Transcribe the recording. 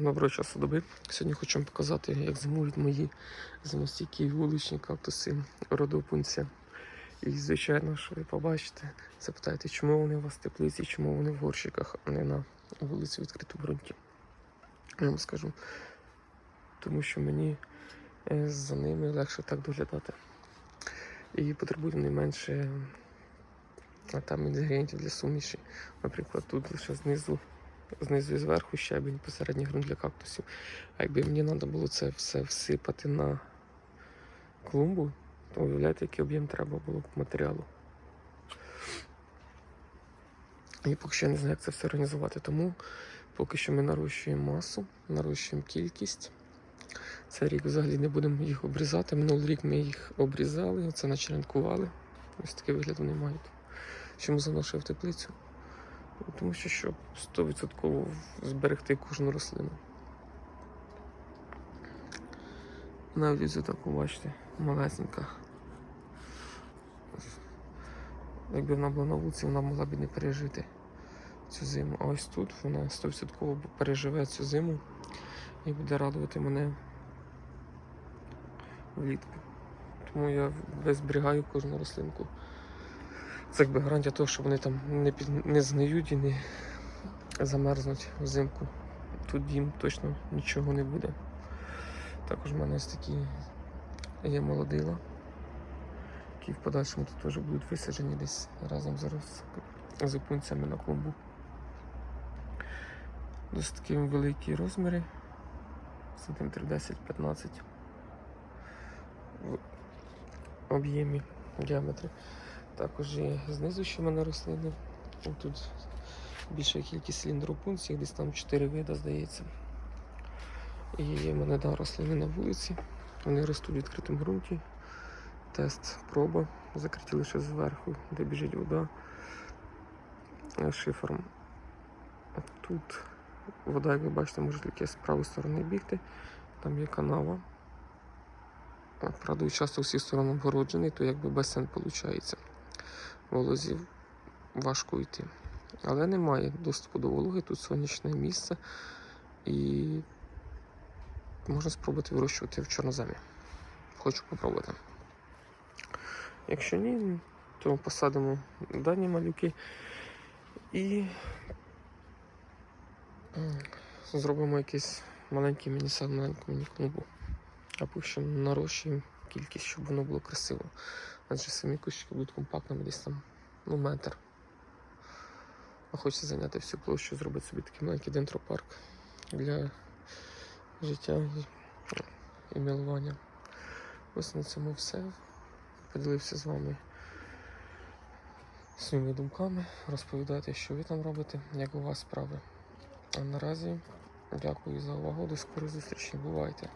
Доброго часу доби. Сьогодні хочу вам показати, як зимують мої зимостійкі вуличні кактуси родопунця. І, звичайно, що ви побачите, запитаєте, чому вони у вас в теплиці, чому вони в горщиках, а не на вулиці відкритому ґрунті. Я вам скажу, тому що мені е, за ними легше так доглядати. І потребують вони менше а там інгредієнтів для суміші. Наприклад, тут лише знизу знизу і зверху щебень, посередній ґрунт для кактусів. А якби мені треба було це все всипати на клумбу, то уявляєте, який об'єм треба було б матеріалу. І поки що я не знаю, як це все організувати. Тому поки що ми нарощуємо масу, нарощуємо кількість. Цей рік взагалі не будемо їх обрізати. Минулий рік ми їх обрізали, це начеренкували. Ось такий вигляд вони мають. Чому заношив теплицю? Тому що щоб 100% зберегти кожну рослину. Навіть ось таку, бачите, малесенька. Якби вона була на вулиці, вона могла б не пережити цю зиму. А ось тут вона 100% переживе цю зиму і буде радувати мене влітку. Тому я зберігаю кожну рослинку. Це якби гарантія того, що вони там не, під, не згниють і не замерзнуть взимку. Тут їм точно нічого не буде. Також в мене ось такі є молодила, які в подальшому тут теж будуть висаджені десь разом з опунцями на клумбу. Досить такі великі розміри, сантиметрів 10-15 в об'ємі діаметрі. Також є знизу ще в мене рослини. Тут більша кількість циліндропунцій, десь там 4 вида, здається. І є в мене да, рослини на вулиці. Вони ростуть в відкритому ґрунті. Тест, проба, закриті лише зверху, де біжить вода шифером. Тут вода, як ви бачите, може тільки з правої сторони бігти. Там є канава. Правда, часто всі сторони обгороджений, то якби басейн виходить волозі важко йти. Але немає доступу до вологи, тут сонячне місце і можна спробувати вирощувати в чорноземі. Хочу попробувати. Якщо ні, то посадимо дані малюки і зробимо якийсь маленький міні-сад, маленьку міні-клумбу. А поки що нарощуємо кількість, щоб воно було красиво. Адже самі кущики будуть компактними десь там ну, метр. А хочеться зайняти всю площу, зробити собі такий маленький дендропарк для життя і милування. Ось на цьому все. Поділився з вами своїми думками. Розповідайте, що ви там робите, як у вас справи. А наразі дякую за увагу. До скорої зустрічі. Бувайте!